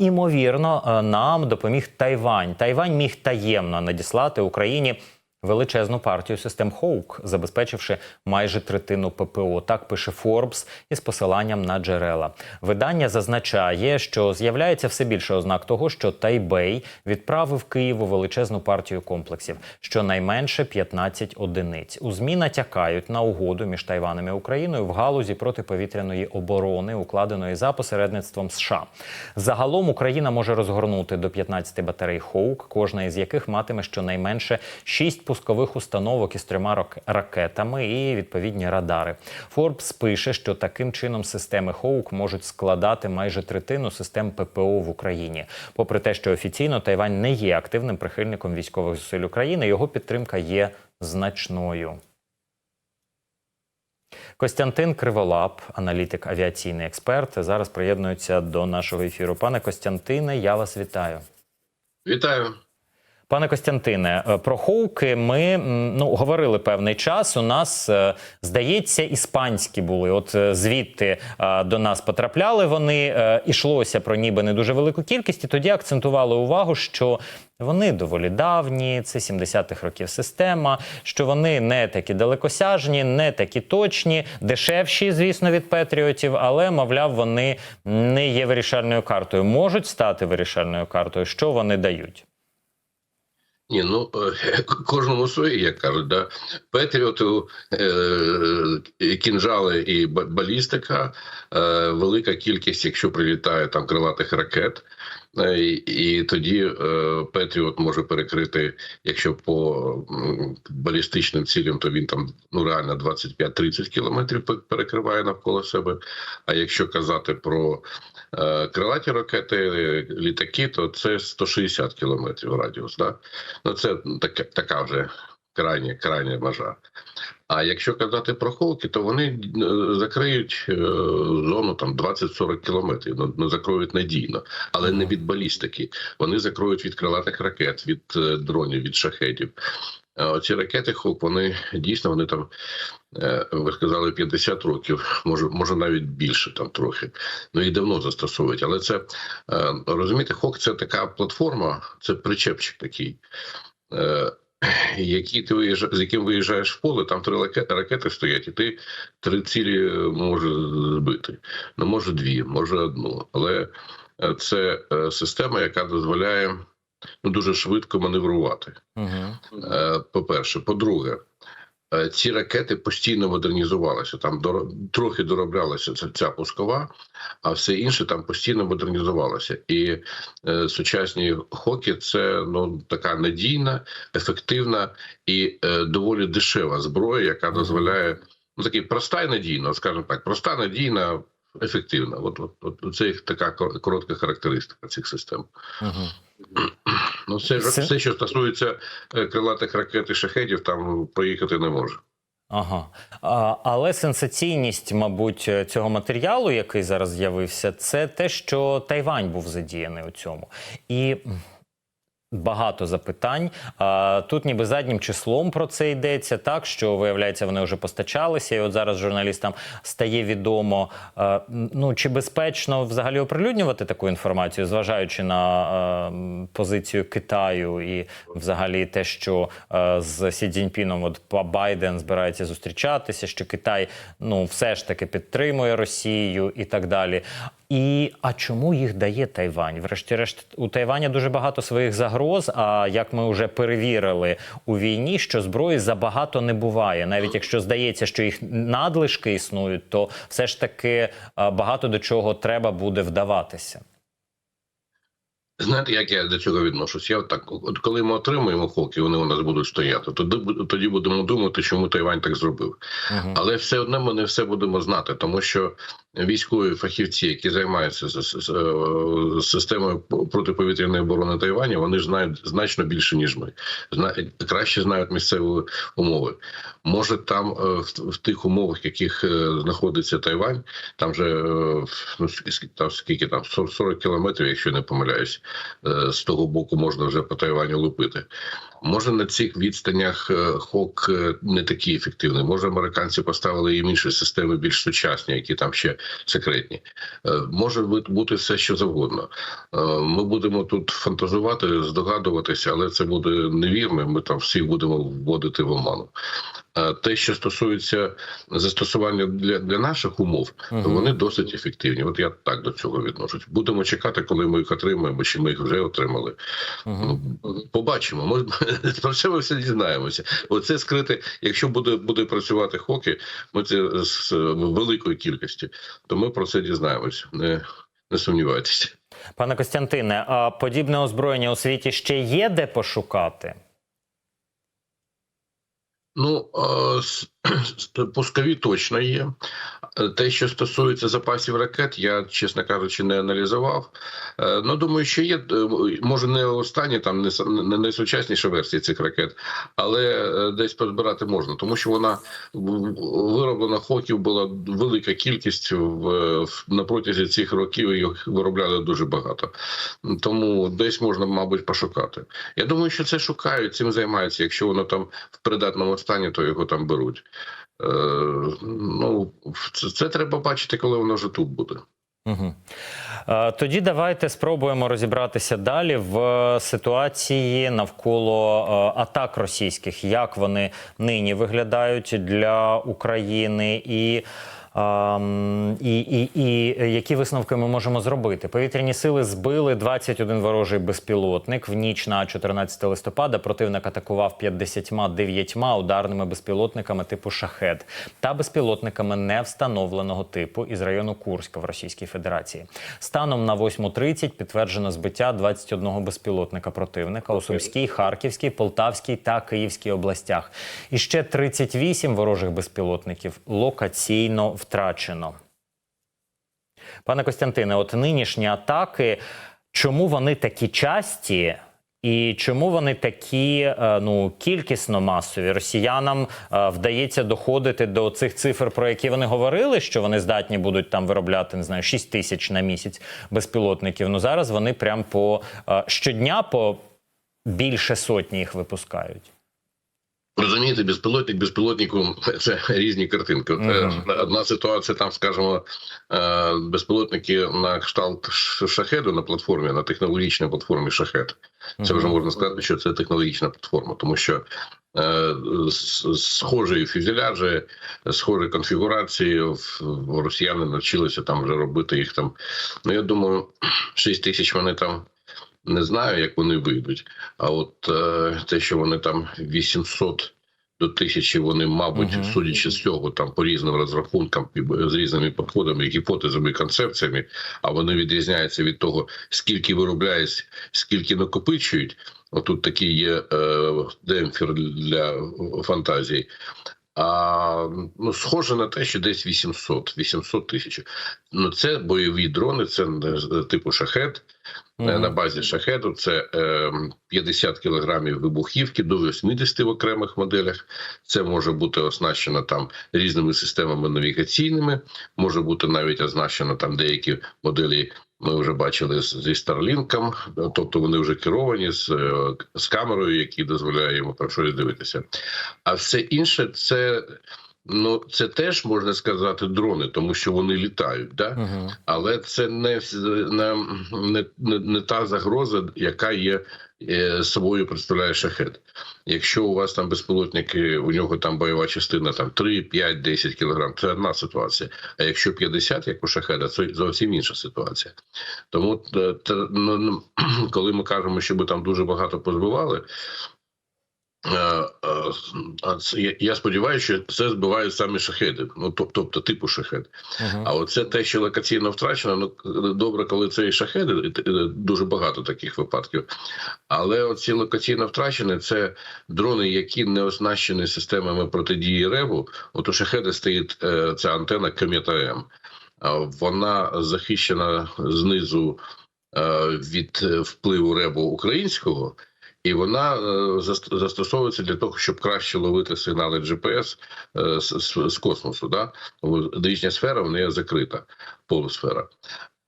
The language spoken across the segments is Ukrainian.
імовірно, е, нам допоміг Тайвань. Тайвань міг таємно надіслати Україні. Величезну партію систем Хоук, забезпечивши майже третину ППО. Так пише Форбс із посиланням на джерела. Видання зазначає, що з'являється все більше ознак того, що Тайбей відправив Києву величезну партію комплексів, щонайменше 15 одиниць. У змі натякають на угоду між Тайваном і Україною в галузі протиповітряної оборони, укладеної за посередництвом США. Загалом Україна може розгорнути до 15 батарей Хоук, кожна із яких матиме щонайменше 6 пускових установок із трьома рак- ракетами і відповідні радари. Форбс пише, що таким чином системи Хоук можуть складати майже третину систем ППО в Україні. Попри те, що офіційно Тайвань не є активним прихильником військових зусиль України, його підтримка є значною. Костянтин Криволап, аналітик, авіаційний експерт, зараз приєднується до нашого ефіру. Пане Костянтине, я вас вітаю. Вітаю. Пане Костянтине, е, про Хоуки ми ну говорили певний час. У нас е, здається, іспанські були. От е, звідти до нас потрапляли вони. Ішлося про ніби не дуже велику кількість, і тоді акцентували увагу, що вони доволі давні, це 70-х років система, що вони не такі далекосяжні, не такі точні, дешевші, звісно, від Петріотів, але, мовляв, вони не є вирішальною картою. Можуть стати вирішальною картою. Що вони дають? Ні, ну е, кожному своє, як кажуть, да. Петріоту, е, кінжали і балістика, е, велика кількість, якщо прилітає там крилатих ракет. Е, І, тоді е, Петріот може перекрити, якщо по балістичним цілям, то він там ну реально 25-30 кілометрів перекриває навколо себе. А якщо казати про е, крилаті ракети, е, літаки, то це 160 кілометрів радіус. Да? Ну, це така, така вже крайня, крайня межа. А якщо казати про холки, то вони е, закриють е, зону там 20-40 кілометрів. Ну, ну закроють надійно, але не від балістики. Вони закроють від крилатих ракет, від е, дронів, від шахетів. А Оці ракети Хок, вони дійсно вони там, е, ви сказали, 50 років, може, може навіть більше там трохи. Ну і давно застосовують. Але це е, розумієте, Хок це така платформа, це причепчик такий. Е, які ти виїжджаєш, з яким виїжджаєш в поле, там три ракети, ракети стоять, і ти три цілі можеш збити. Ну, може, дві, може одну. Але це система, яка дозволяє ну, дуже швидко маневрувати. Угу. Е, По-перше, по-друге, е, ці ракети постійно модернізувалися. Там трохи дороблялася ця, ця пускова, а все інше там постійно модернізувалося. І е, сучасні хоки це ну така надійна, ефективна і е, доволі дешева зброя, яка дозволяє ну такий проста і надійна, скажімо так, проста, надійна. Ефективна, от, от, от це їх така кор- коротка характеристика цих систем. Угу. Ну, все, ж все, що стосується е, крилатих ракет і шахедів, там проїхати не може. Ага. А, але сенсаційність, мабуть, цього матеріалу, який зараз з'явився, це те, що Тайвань був задіяний у цьому. І. Багато запитань. Тут ніби заднім числом про це йдеться, так що виявляється, вони вже постачалися. І от зараз журналістам стає відомо, ну чи безпечно взагалі оприлюднювати таку інформацію, зважаючи на позицію Китаю і взагалі те, що з Сі Цзіньпіном от Байден збирається зустрічатися, що Китай ну все ж таки підтримує Росію і так далі. І а чому їх дає Тайвань? Врешті-решт, у Тайваня дуже багато своїх загроз. А як ми вже перевірили у війні, що зброї забагато не буває. Навіть якщо здається, що їх надлишки існують, то все ж таки багато до чого треба буде вдаватися. Знаєте, як я до цього відношусь? Я от так, от коли ми отримуємо хоки, вони у нас будуть стояти, тоді, тоді будемо думати, чому Тайвань так зробив. Угу. Але все одно ми не все будемо знати, тому що військові фахівці, які займаються з, е, системою протиповітряної оборони Тайваня, вони знають значно більше ніж ми. Краще знають місцеві умови. Може, там е, в, тих умовах, в яких е, знаходиться Тайвань, там же ну там скільки там 40 40 кілометрів, якщо не помиляюсь, з того боку можна вже по Тайваню лупити. Може на цих відстанях хок не такий ефективний. Може, американці поставили їм інші системи більш сучасні, які там ще секретні. Е, Може бути- все, що завгодно. Е, Ми будемо тут фантазувати, здогадуватися, але це буде невірно. Ми там всіх будемо вводити в оману. Е, Те, що стосується застосування для, для наших умов, то вони досить ефективні. От я так до цього відношусь. Будемо чекати, коли ми їх отримаємо, чи ми їх вже отримали. Ну, побачимо. Ми про це ми все дізнаємося. Оце скрите. Якщо буде буде працювати хокі, ми це з великої кількості, то ми про це дізнаємося. Не, не сумнівайтеся. Пане Костянтине, а подібне озброєння у світі ще є де пошукати? Ну пускові точно є. Те, що стосується запасів ракет, я, чесно кажучи, не аналізував. Е, Ну, думаю, що є е, може не останні, там не найсучасніша версія цих ракет, але е, десь позбирати можна, тому що вона вироблена хоків була велика кількість в на протязі цих років їх виробляли дуже багато. Тому десь можна, мабуть, пошукати. Я думаю, що це шукають, цим займаються. Якщо воно там в придатному стані, то його там беруть. Е, ну, це, це треба бачити, коли воно вже тут буде. Угу. Тоді давайте спробуємо розібратися далі в ситуації навколо е, атак російських, як вони нині виглядають для України і. І, і, і які висновки ми можемо зробити? Повітряні сили збили 21 ворожий безпілотник. В ніч на 14 листопада противник атакував 59 ударними безпілотниками типу шахет та безпілотниками невстановленого типу із району Курська в Російській Федерації. Станом на 8.30 підтверджено збиття 21 безпілотника противника у Сумській, Харківській, Полтавській та Київській областях. І ще 38 ворожих безпілотників локаційно втрачено. Пане Костянтине, от нинішні атаки, чому вони такі часті? І чому вони такі е, ну кількісно масові? Росіянам е, вдається доходити до цих цифр, про які вони говорили, що вони здатні будуть там виробляти не знаю 6 тисяч на місяць безпілотників. Ну зараз вони прям по е, щодня по більше сотні їх випускають. Розумієте, безпілотник безпілотнику це різні картинки. От, е, Мгм. Одна ситуація, там, скажімо, е, безпілотники на кшталт шахеду на платформі, на технологічній платформі шахет. Це вже можна сказати, що це технологічна платформа, тому що е, схожі фюзеляжі, схожі конфігурації росіяни навчилися там вже робити їх там. Ну я думаю, 6 тисяч вони там. Не знаю, як вони вийдуть. А от е, те, що вони там 800 до тисячі, вони, мабуть, Мгм. судячи з цього, там по різним розрахункам, з різними підходами, гіпотезами, концепціями, а вони відрізняються від того, скільки виробляють, скільки накопичують. Отут такий є е, демпфер для фантазії. А ну, схоже на те, що десь 800, 800 тисяч. Ну це бойові дрони, це е, типу шахет. Е, Мгм. На базі шахету це е, 50 кілограмів вибухівки до 80 в окремих моделях. Це може бути оснащено там різними системами навігаційними, може бути навіть оснащено там деякі моделі. Ми вже бачили зі Старлінком, тобто вони вже керовані з, е, з камерою, які дозволяє йому про щось дивитися. А все інше це. Ну, це теж можна сказати дрони, тому що вони літають, да? Мгм. але це не, не, не, не, та загроза, яка є е, собою представляє шахет. Якщо у вас там безпілотники, у нього там бойова частина там 3, 5, 10 кілограм, це одна ситуація. А якщо 50, як у шахеда, це зовсім інша ситуація. Тому е, те, ну, ну, коли ми кажемо, що ми там дуже багато позбивали. Е, е, я- сподіваюся, що це збивають самі шахеди, ну тобто типу шахет. Мгм. А оце те, що локаційно втрачено, ну добре, коли це і шахеди, е, дуже багато таких випадків. Але оці локаційно втрачені це дрони, які не оснащені системами протидії реву. От у шахеди стоїть ця антена Комета М. Вона захищена знизу від впливу ребу українського. І вона е, застосовується для того, щоб краще ловити сигнали GPS е, з, космосу. Да? Нижня сфера в неї закрита, полусфера.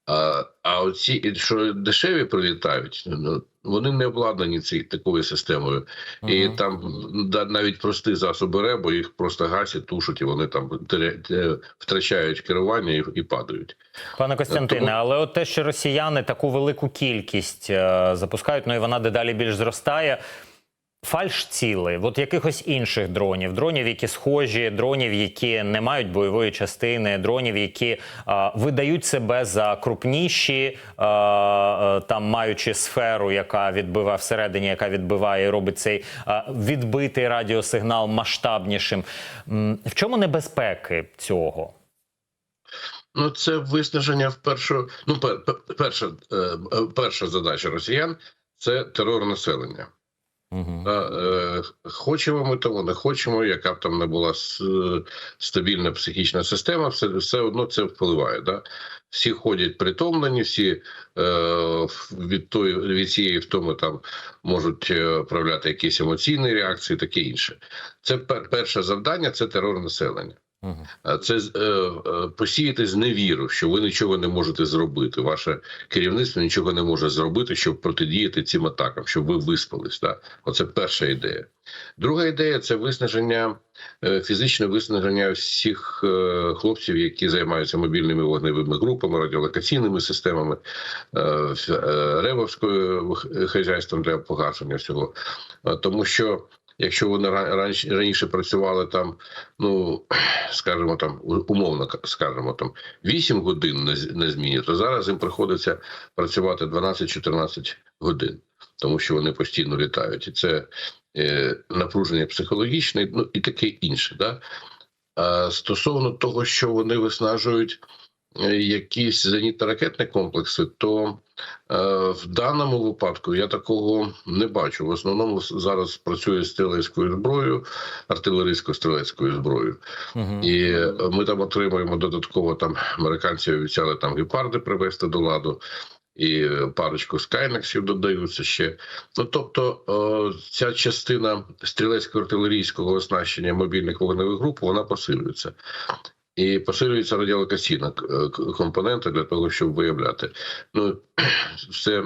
А, а оці, що дешеві прилітають, ну, вони не обладнані цією такою системою. І там да, навіть прості засоби РЕБ, їх просто гасять, тушать, і вони там те- втрачають керування і, і падають. Пане Костянтине, Тому- але от те, що росіяни таку велику кількість е, запускають, ну і вона дедалі більш зростає. Фальш ціли, от якихось інших дронів, дронів, які схожі, дронів, які не мають бойової частини, дронів, які е, видають себе за крупніші, е, е, там маючи сферу, яка відбиває всередині, яка відбиває і робить цей е, відбитий радіосигнал масштабнішим. В чому небезпеки цього? Ну, це виснаження в першу. Ну, пер, пер- перша, е, е, перша задача росіян це терор населення. Угу. Хочемо ми того, не хочемо, яка б там не була стабільна психічна система, все, все одно це впливає. Да? Всі ходять притомлені, всі е, від, тої, від цієї втоми там можуть е, проявляти якісь емоційні реакції, таке інше. Це перше завдання це терор населення. Це е, е, посіяти зневіру, що ви нічого не можете зробити. Ваше керівництво нічого не може зробити, щоб протидіяти цим атакам, щоб ви виспались. Так? Оце перша ідея. Друга ідея це виснаження, е, фізичне виснаження всіх хлопців, які займаються мобільними вогневими групами, радіолокаційними системами, ревовською хазяйством для погашення всього. Тому що якщо вони раніше працювали там, ну скажімо там, умовно ка- скажімо там 8 годин на, зміні, то зараз їм приходиться працювати 12-14 годин, тому що вони постійно літають, і це е, напруження психологічне, ну і таке інше. Да? А стосовно того, що вони виснажують якісь зенітно-ракетні комплекси, то е, в даному випадку я такого не бачу. В основному зараз працює стрілецькою зброєю, артилерійсько-стрілецькою зброєю. Угу. І е, ми там отримуємо додатково там американці обіцяли там гепарди привести до ладу. І е, парочку скайнексів додаються ще. Ну тобто, е, ця частина стрілецько-артилерійського оснащення мобільних вогневих груп вона посилюється. І посилюється радіолокаційна компонента для того, щоб виявляти. Ну все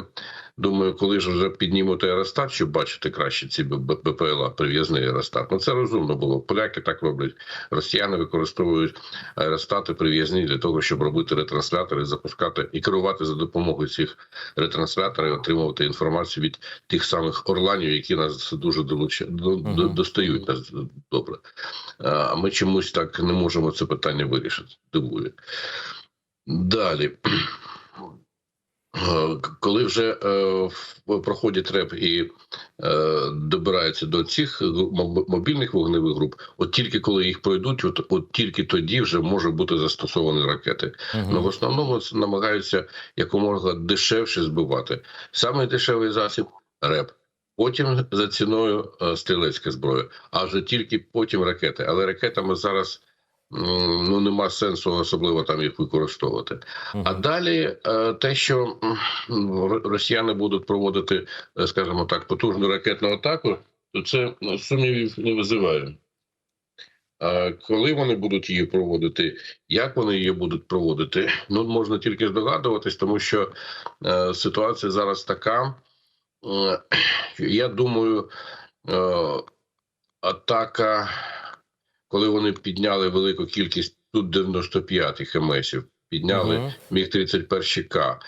думаю, коли ж вже піднімуть аеростат, щоб бачити краще ці БПЛА, прив'язний аеростат. Ну це розумно було. Поляки так роблять. Росіяни використовують аеростати прив'язні для того, щоб робити ретранслятори, запускати і керувати за допомогою цих ретрансляторів, отримувати інформацію від тих самих орланів, які нас дуже долуча... до- до- достають нас добре. А ми чомусь так не можемо це питання вирішити. Дивує. Далі. Е, Коли вже е, проходять реп і е, добираються до цих моб- мобільних вогневих груп, от тільки коли їх пройдуть, от, от тільки тоді вже може бути застосовані ракети. Ну в основному намагаються якомога дешевше збивати. Саме дешевий засіб реп. Потім за ціною е, стрілецька зброя, а вже тільки потім ракети. Але ракетами зараз ну нема сенсу особливо там їх використовувати. А далі е, те, що росіяни будуть проводити, е, скажімо так, потужну ракетну атаку, то це ну, сумнівів не визиває. А коли вони будуть її проводити, як вони її будуть проводити, ну можна тільки здогадуватись, тому що е, ситуація зараз така. Я думаю, атака, коли вони підняли велику кількість тут 95 ХМСів, підняли угу. міг 31 К,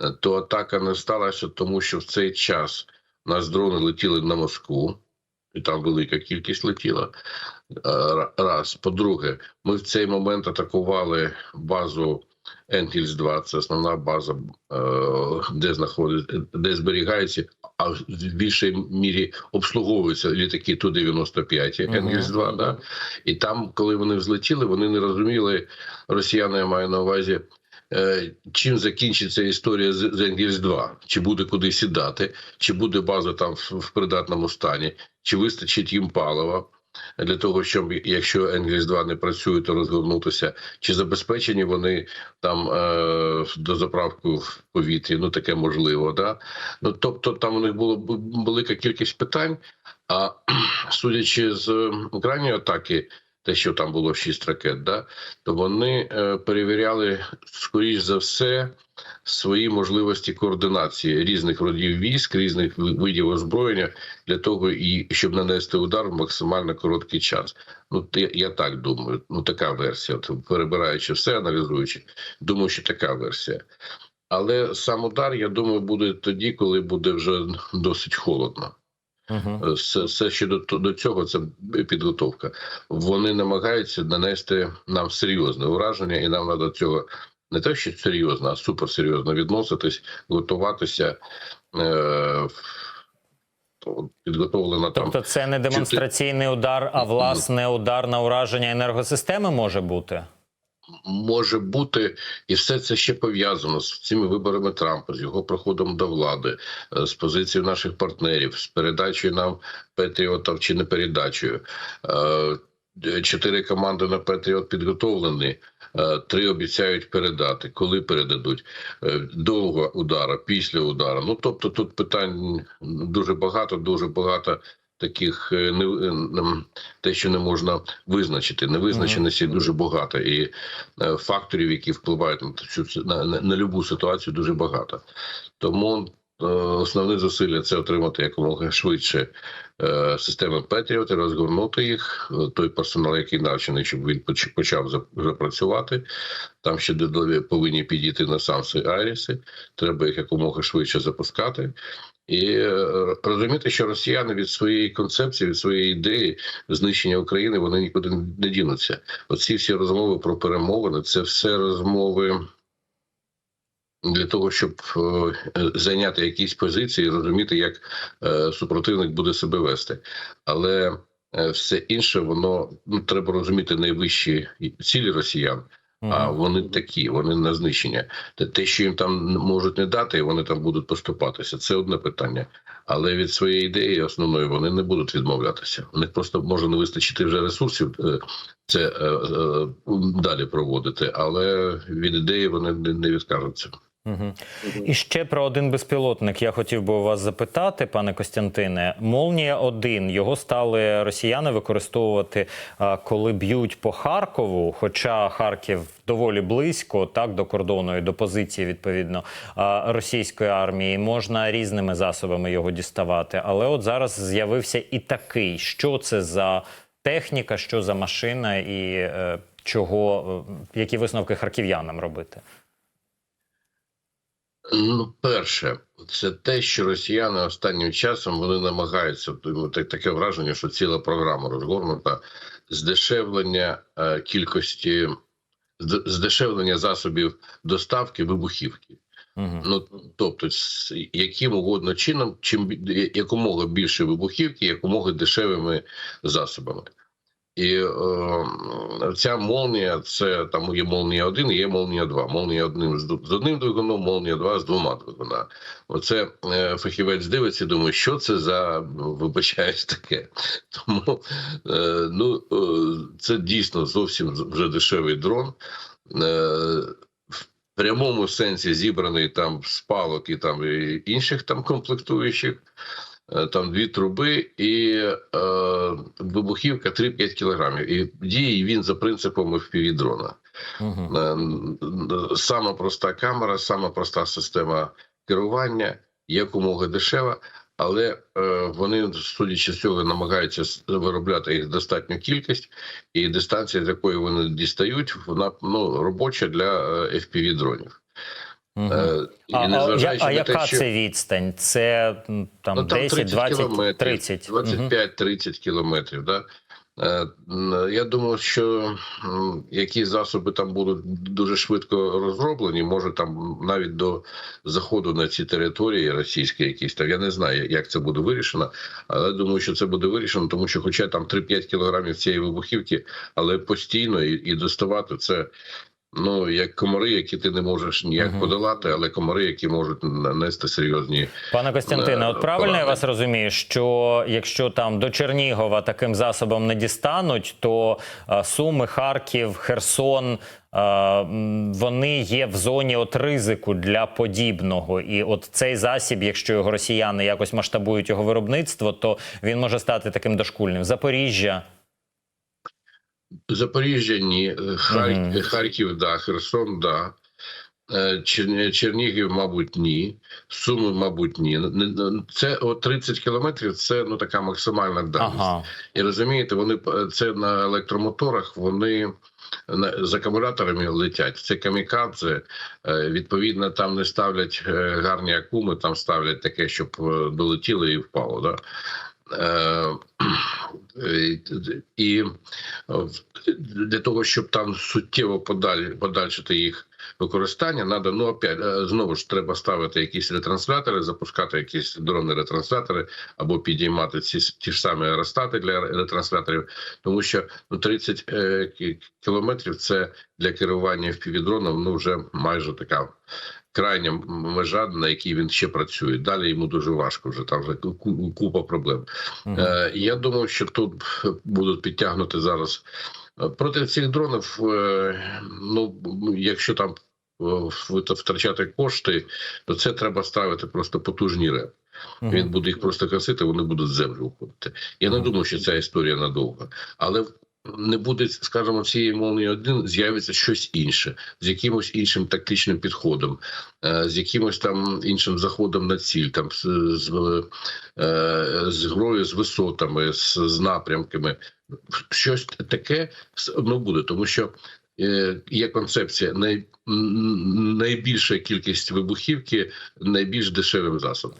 е, то атака не сталася, тому що в цей час у нас дрони летіли на Москву, і там велика кількість летіла. Е, Раз. По-друге, ми в цей момент атакували базу Енгельс 2 це основна база, е, де знаходиться, де зберігається, а в більшій мірі обслуговуються літаки Ту-95 Мгм. Енгельс 2 да? І там, коли вони взлетіли, вони не розуміли, росіяни я маю на увазі, е, чим закінчиться історія з Енгельс 2 Чи буде куди сідати, чи буде база там в придатному стані, чи вистачить їм палива для того, щоб якщо Енгельс 2 не працює, то розгорнутися, чи забезпечені вони там е, до заправку в повітрі, ну таке можливо, да? Ну тобто там у них було велика кількість питань. А судячи з крайньої атаки, те, що там було 6 ракет, да, то вони е, перевіряли, скоріш за все, свої можливості координації різних родів військ, різних видів озброєння для того, і щоб нанести удар в максимально короткий час. Ну, те- я так думаю. Ну, така версія. От, перебираючи все, аналізуючи, думаю, що така версія. Але сам удар, я думаю, буде тоді, коли буде вже досить холодно. Угу. Все, все ще до, до цього це підготовка. Вони намагаються нанести нам серйозне ураження, і нам треба до цього не те, що серйозно, а суперсерйозно відноситись, готуватися. Е, то підготовлена там. Тобто, це не демонстраційний удар, а власне удар на ураження енергосистеми може бути. Може бути, і все це ще пов'язано з цими виборами Трампа, з його проходом до влади, е, з позицією наших партнерів, з передачею нам Петріотів чи не передачею. Е, Чотири команди на Петріот підготовлені. е, Три обіцяють передати. Коли передадуть довго удара, після удара. Ну тобто, тут питань дуже багато, дуже багато таких е, не е, те, що не можна визначити. Невизначеності дуже багато, і е, факторів, які впливають на цю на, на, на любу ситуацію, дуже багато. Тому основне зусилля це отримати якомога швидше системи Петріот розгорнути їх. Той персонал, який навчений, щоб він почав запрацювати. Там ще додали повинні підійти на самси Айріси. Треба їх якомога швидше запускати. І е, розуміти, що росіяни від своєї концепції, від своєї ідеї знищення України вони нікуди не дінуться. Оці всі розмови про перемовини це все розмови для того, щоб е, зайняти якісь позиції, розуміти, як е, супротивник буде себе вести. Але все інше, воно ну треба розуміти найвищі цілі росіян. А вони такі, вони на знищення. Те, що їм там можуть не дати, вони там будуть поступатися. Це одне питання. Але від своєї ідеї основної вони не будуть відмовлятися. У них просто може не вистачити вже ресурсів е, це е, е, далі проводити, але від ідеї вони не відкажуться. Угу. І ще про один безпілотник я хотів би у вас запитати, пане Костянтине. Молнія 1 його стали росіяни використовувати, коли б'ють по Харкову. Хоча Харків доволі близько, так до кордону і до позиції відповідно російської армії. Можна різними засобами його діставати. Але от зараз з'явився і такий. Що це за техніка, що за машина, і е, чого, е, які висновки харків'янам робити? Ну, перше, це те, що росіяни останнім часом вони намагаються так- таке враження, що ціла програма розгорнута здешевлення е, кількості здешевлення засобів доставки вибухівки. Угу. Ну тобто, яким угодно чином, чим якомога більше вибухівки, якомога дешевими засобами. І е, ця молнія, це там є молнія 1 є молнія 2. Молнія 1 з, одним двигуном, молнія 2 з двома двигунами. Оце е, фахівець дивиться, думає, що це за вибачаюсь таке. Тому е, ну, е, це дійсно зовсім вже дешевий дрон. Е, в прямому сенсі зібраний там з палок і там і інших там комплектуючих. Е, Там дві труби і е, вибухівка 3-5 кілограмів. І діє він за принципом FPV дрона. Угу. Е, Сама проста камера, сама проста система керування, якомога дешева, але е, вони, судячи з цього, намагаються виробляти їх достатню кількість, і дистанція, з якої вони дістають, вона ну, робоча для е, FPV дронів. Угу. І А, а, я- а яка те, що- це відстань? Це там, Ну, там 10, 20, кілометрів, 30? Мгм. 25-30 кілометрів. Да? Е, Я думаю, що які засоби там будуть дуже швидко розроблені, може там навіть до заходу на ці території російські якісь там. Я не знаю, як це буде вирішено, але думаю, що це буде вирішено, тому що, хоча там 3-5 кілограмів цієї вибухівки, але постійно і, і доставати це. Ну, як комари, які ти не можеш ніяк Мгм. подолати, але комари, які можуть нанести серйозні Пане Костянтине, Е, от правильно я вас розумію, що якщо там до Чернігова таким засобом не дістануть, то е, Суми, Харків, Херсон. е, Вони є в зоні от ризику для подібного, і от цей засіб, якщо його росіяни якось масштабують його виробництво, то він може стати таким дошкульним. Запоріжжя. Запоріжжя ні, Харків. Харків, да, Херсон, да. Е, Чернігів, мабуть, ні. Суми, мабуть, ні. Це от 30 кілометрів. Це ну така максимальна дальність. Ага. І розумієте, вони це на електромоторах. Вони з акумуляторами летять. Це камікадзе. Е, Відповідно, там не ставлять е, гарні акуми, там ставлять таке, щоб долетіло і впало. Да? Е, І е, для того, щоб там суттєво подаль, подальшити їх використання, надо, ну опять е, знову ж треба ставити якісь ретранслятори, запускати якісь дрони ретранслятори або підіймати ці ті ж самі аеростати для ретрансляторів, тому що ну 30 е, кілометрів це для керування впівдроном ну вже майже така. Крайня межа, на якій він ще працює. Далі йому дуже важко вже там вже купа проблем. Мгм. Е, Я думаю, що тут будуть підтягнути зараз Е, проти цих дронів. е, Ну якщо там втрачати кошти, то це треба ставити просто потужні реп. Мгм. Він буде їх просто косити, вони будуть землю уходити. Я не думаю, що ця історія надовго, але не буде, скажімо, цієї молнії один, з'явиться щось інше з якимось іншим тактичним підходом, е, з якимось там іншим заходом на ціль, там з, з, е, з грою, з висотами, з, з напрямками. Щось таке одно буде, тому що. е, Є концепція най, найбільша кількість вибухівки найбільш дешевим засобом.